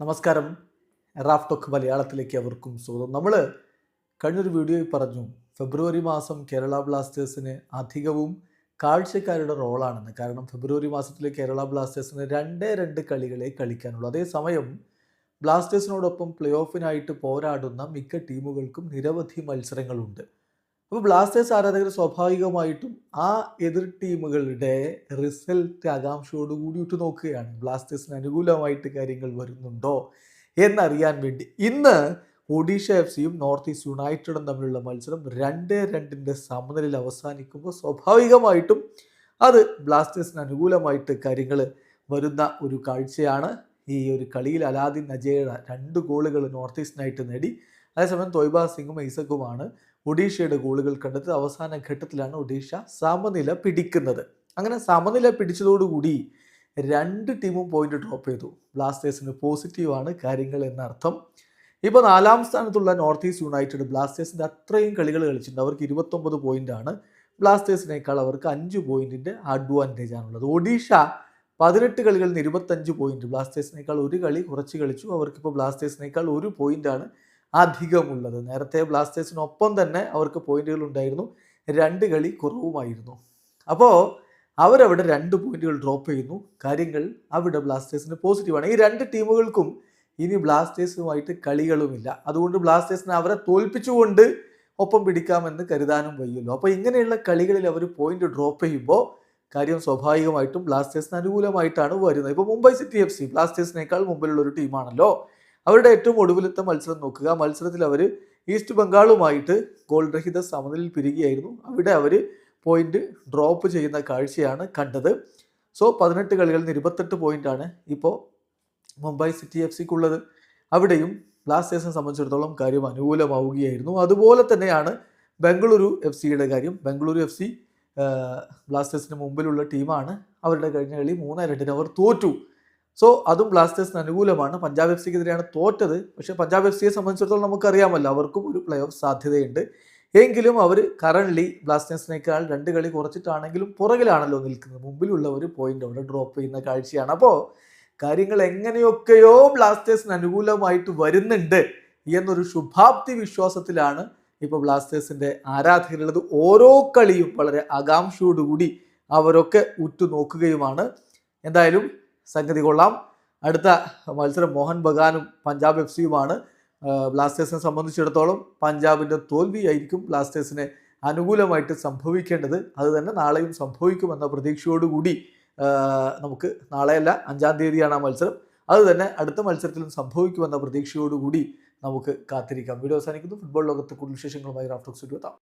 നമസ്കാരം. Raf talk മലയാളത്തിലേക്ക് അവർക്കും സ്വാഗതം. നമ്മൾ കഴിഞ്ഞൊരു വീഡിയോയിൽ പറഞ്ഞു ഫെബ്രുവരി മാസം കേരള ബ്ലാസ്റ്റേഴ്സിന് അധികവും കാഴ്ചക്കാരുടെ റോളാണെന്ന്. കാരണം ഫെബ്രുവരി മാസത്തിൽ കേരള ബ്ലാസ്റ്റേഴ്സിന് രണ്ടേ രണ്ട് കളികളെ കളിക്കാനുള്ളൂ. അതേസമയം ബ്ലാസ്റ്റേഴ്സിനോടൊപ്പം പ്ലേ ഓഫിനായിട്ട് പോരാടുന്ന മിക്ക ടീമുകൾക്കും നിരവധി മത്സരങ്ങളുണ്ട്. അപ്പോൾ ബ്ലാസ്റ്റേഴ്സ് ആരാധകർ സ്വാഭാവികമായിട്ടും ആ എതിർ ടീമുകളുടെ റിസൾട്ട് ആകാംക്ഷയോടുകൂടി ഇട്ട് നോക്കുകയാണ്. ബ്ലാസ്റ്റേഴ്സിന് അനുകൂലമായിട്ട് കാര്യങ്ങൾ വരുന്നുണ്ടോ എന്നറിയാൻ വേണ്ടി. ഇന്ന് ഒഡീഷ എഫ് സിയും നോർത്ത് ഈസ്റ്റ് യുണൈറ്റഡും തമ്മിലുള്ള മത്സരം രണ്ട് രണ്ടിന്റെ സമനിലയിൽ അവസാനിക്കുമ്പോൾ സ്വാഭാവികമായിട്ടും അത് ബ്ലാസ്റ്റേഴ്സിന് അനുകൂലമായിട്ട് കാര്യങ്ങൾ വരുന്ന ഒരു കാഴ്ചയാണ്. ഈ ഒരു കളിയിൽ അലാദിൻ അജയ രണ്ട് ഗോളുകൾ നോർത്ത് ഈസ്റ്റിനായിട്ട് നേടി. അതേസമയം തൊയ്ബ സിംഗും ഐസക്കുമാണ് ഒഡീഷയുടെ ഗോളുകൾ കണ്ടെത്തി അവസാന ഘട്ടത്തിലാണ് ഒഡീഷ സമനില പിടിക്കുന്നത്. അങ്ങനെ സമനില പിടിച്ചതോടുകൂടി രണ്ട് ടീമും പോയിന്റ് ഡ്രോപ്പ് ചെയ്തു. ബ്ലാസ്റ്റേഴ്സിന് പോസിറ്റീവാണ് കാര്യങ്ങൾ എന്നർത്ഥം. ഇപ്പോൾ നാലാം സ്ഥാനത്തുള്ള നോർത്ത് ഈസ്റ്റ് യുണൈറ്റഡ് ബ്ലാസ്റ്റേഴ്സിന്റെ അത്രയും കളികൾ കളിച്ചിട്ടുണ്ട്. അവർക്ക് ഇരുപത്തൊമ്പത് പോയിന്റാണ് ബ്ലാസ്റ്റേഴ്സിനേക്കാൾ അവർക്ക് അഞ്ച് പോയിന്റിന്റെ അഡ്വാന്റേജ് ആണുള്ളത്. ഒഡീഷ പതിനെട്ട് കളികളിൽ നിന്ന് ഇരുപത്തഞ്ച് പോയിന്റ് ബ്ലാസ്റ്റേഴ്സിനേക്കാൾ ഒരു കളി കുറച്ച് കളിച്ചു. അവർക്കിപ്പോൾ ബ്ലാസ്റ്റേഴ്സിനേക്കാൾ ഒരു പോയിന്റാണ് അധികമുള്ളത്. നേരത്തെ ബ്ലാസ്റ്റേഴ്സിനൊപ്പം തന്നെ അവർക്ക് പോയിന്റുകൾ ഉണ്ടായിരുന്നു. രണ്ട് കളി കുറവുമായിരുന്നു. അപ്പോൾ അവരവിടെ രണ്ട് പോയിന്റുകൾ ഡ്രോപ്പ് ചെയ്യുന്നു. കാര്യങ്ങൾ അവിടെ ബ്ലാസ്റ്റേഴ്സിന് പോസിറ്റീവാണ്. ഈ രണ്ട് ടീമുകൾക്കും ഇനി ബ്ലാസ്റ്റേഴ്സുമായിട്ട് കളികളുമില്ല. അതുകൊണ്ട് ബ്ലാസ്റ്റേഴ്സിനെ അവരെ തോൽപ്പിച്ചുകൊണ്ട് ഒപ്പം പിടിക്കാമെന്ന് കരുതാനും വയ്യല്ലോ. അപ്പോൾ ഇങ്ങനെയുള്ള കളികളിൽ അവർ പോയിന്റ് ഡ്രോപ്പ് ചെയ്യുമ്പോൾ കാര്യം സ്വാഭാവികമായിട്ടും ബ്ലാസ്റ്റേഴ്സിന് അനുകൂലമായിട്ടാണ് വരുന്നത്. ഇപ്പോൾ മുംബൈ സിറ്റി എഫ് സി ബ്ലാസ്റ്റേഴ്സിനേക്കാൾ മുമ്പിലുള്ള ഒരു ടീമാണല്ലോ. അവരുടെ ഏറ്റവും ഒടുവിലത്തെ മത്സരം നോക്കുക. മത്സരത്തിൽ അവർ ഈസ്റ്റ് ബംഗാളുമായിട്ട് ഗോൾ രഹിത സമനിലയിൽ പിരികയായിരുന്നു അവിടെ അവർ പോയിന്റ് ഡ്രോപ്പ് ചെയ്യുന്ന കാഴ്ചയാണ് കണ്ടത്. സോ പതിനെട്ട് കളികളിൽ നിന്ന് ഇരുപത്തെട്ട് പോയിന്റാണ് ഇപ്പോൾ മുംബൈ സിറ്റി എഫ് സിക്കുള്ളത്. അവിടെയും ലാസ്റ്റ് സീസൺ സംബന്ധിച്ചിടത്തോളം കാര്യം അനുകൂലമാവുകയായിരുന്നു. അതുപോലെ തന്നെയാണ് ബംഗളൂരു എഫ് സിയുടെ കാര്യം. ബംഗളൂരു എഫ് സി ബ്ലാസ്റ്റേഴ്സിന് മുമ്പിലുള്ള ടീമാണ്. അവരുടെ കഴിഞ്ഞ കളി മൂന്ന് രണ്ടിന് അവർ തോറ്റു. സോ അതും ബ്ലാസ്റ്റേഴ്സിന് അനുകൂലമാണ്. പഞ്ചാബ് എഫ് സിക്കെതിരെയാണ് തോറ്റത്. പക്ഷേ പഞ്ചാബ് എഫ് സിയെ സംബന്ധിച്ചിടത്തോളം നമുക്കറിയാമല്ലോ അവർക്കും ഒരു പ്ലേ ഓഫ് സാധ്യതയുണ്ട്. എങ്കിലും അവർ കറണ്ട്ലി ബ്ലാസ്റ്റേഴ്സിനേക്കാൾ രണ്ട് കളി കുറച്ചിട്ടാണെങ്കിലും പുറകിലാണല്ലോ നിൽക്കുന്നത്. മുമ്പിലുള്ള ഒരു പോയിന്റ് അവിടെ ഡ്രോപ്പ് ചെയ്യുന്ന കാഴ്ചയാണ്. അപ്പോൾ കാര്യങ്ങൾ എങ്ങനെയൊക്കെയോ ബ്ലാസ്റ്റേഴ്സിന് അനുകൂലമായിട്ട് വരുന്നുണ്ട് എന്നൊരു ശുഭാപ്തി വിശ്വാസത്തിലാണ് ഇപ്പോൾ ബ്ലാസ്റ്റേഴ്സിന്റെ ആരാധകരുള്ളത്. ഓരോ കളിയും വളരെ ആകാംക്ഷയോടുകൂടി അവരൊക്കെ ഉറ്റുനോക്കുകയുമാണ്. എന്തായാലും സംഗതി കൊള്ളാം. അടുത്ത മത്സരം മോഹൻ ബഗാനും പഞ്ചാബ് എഫ് സിയുമാണ് ബ്ലാസ്റ്റേഴ്സിനെ സംബന്ധിച്ചിടത്തോളം പഞ്ചാബിന്റെ തോൽവിയായിരിക്കും ബ്ലാസ്റ്റേഴ്സിനെ അനുകൂലമായിട്ട് സംഭവിക്കേണ്ടത്. അതുതന്നെ നാളെയും സംഭവിക്കുമെന്ന പ്രതീക്ഷയോടുകൂടി നമുക്ക് നാളെയല്ല അഞ്ചാം തീയതിയാണ് ആ മത്സരം. അതുതന്നെ അടുത്ത മത്സരത്തിലും സംഭവിക്കുമെന്ന പ്രതീക്ഷയോടുകൂടി നമുക്ക് കാത്തിരിക്കാം. വീഡിയോ അവസാനിക്കുന്നു. ഫുട്ബോൾ ലോകത്ത് കൂടുതൽ വിശേഷങ്ങളുമായി റാഫ്റ്റോക്സ് എത്താം.